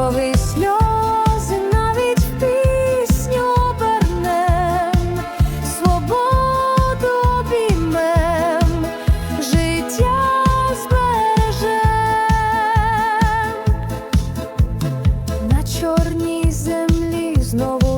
крові сльози навіть в пісню обернем, свободу обіймем, життя збережем на чорній землі знову.